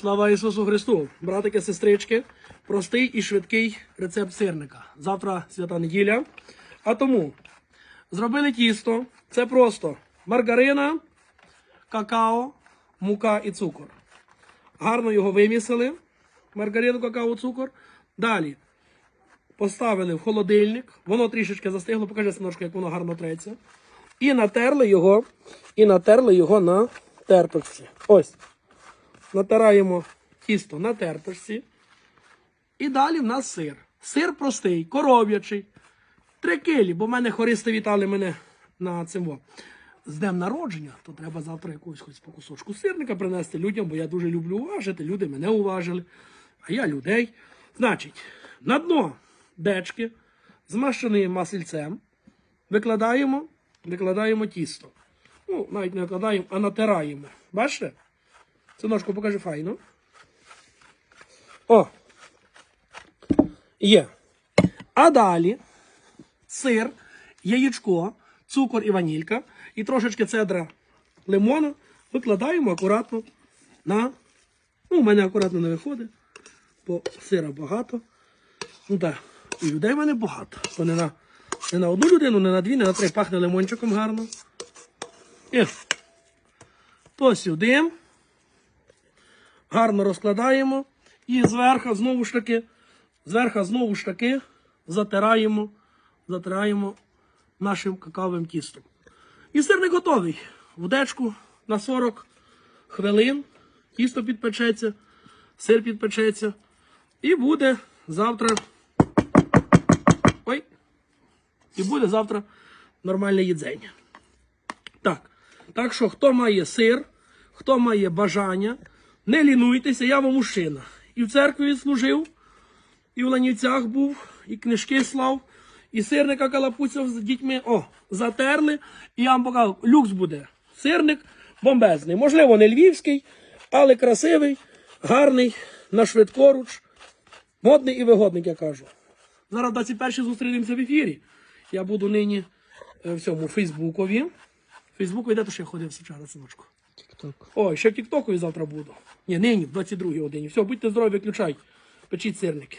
Слава Ісусу Христу! Братики, сестрички, простий і швидкий рецепт сирника. Завтра свята неділя. А тому зробили тісто. Це просто маргарина, какао, мука і цукор. Гарно його вимісили. Маргарину, какао, цукор. Далі поставили в холодильник. Воно трішечки застигло, покажи синочку, як воно гарно треться. І натерли його, і натерли його на терпочці. Ось. Натираємо тісто на терпочці. І далі в нас сир. Сир простий, коров'ячий. Три килі, бо в мене хористи вітали мене на цим. З днем народження, то треба завтра якогось хоч по кусочку сирника принести людям, бо я дуже люблю уважити. Люди мене уважили, а я людей. Значить, на дно дечки змащений масельцем викладаємо, викладаємо тісто. Ну, навіть не викладаємо, а натираємо. Бачите? Це ножку покажи файно. О! Є. А далі сир, яєчко, цукор і ванілька, і трошечки цедра лимона викладаємо акуратно на. Ну, у мене акуратно не виходить, бо сира багато. Ну так, і людей в мене багато. То не на, не на одну людину, не на дві, не на три. Пахне лимончиком гарно. І то сюди. Гарно розкладаємо. І зверху знову ж таки, зверху знову ж таки затираємо, затираємо нашим какавим тістом. І сирник готовий. В дечку на 40 хвилин. Тісто підпечеться, сир підпечеться. І буде завтра. Ой. І буде завтра нормальне їдзення. Так. Так що, хто має сир, хто має бажання, не лінуйтеся, я вам мужчина. І в церкві служив, і в Ланівцях був, і книжки слав, і сирника калапуцяв з дітьми. О, затерли. І я вам покажу, люкс буде. Сирник бомбезний. Можливо, не львівський, але красивий, гарний, на швидкоруч, модний і вигодний, як я кажу. Зараз 21 зустрінемося в ефірі. Я буду нині е, в цьому Фейсбукові. Фейсбуку де то ще ходив вчора, синочку. Тік-ток. О, ще в Тіктоку завтра буду. Ні, нині, в 22 годині. Все, будьте здорові, включай, Печіть сирники.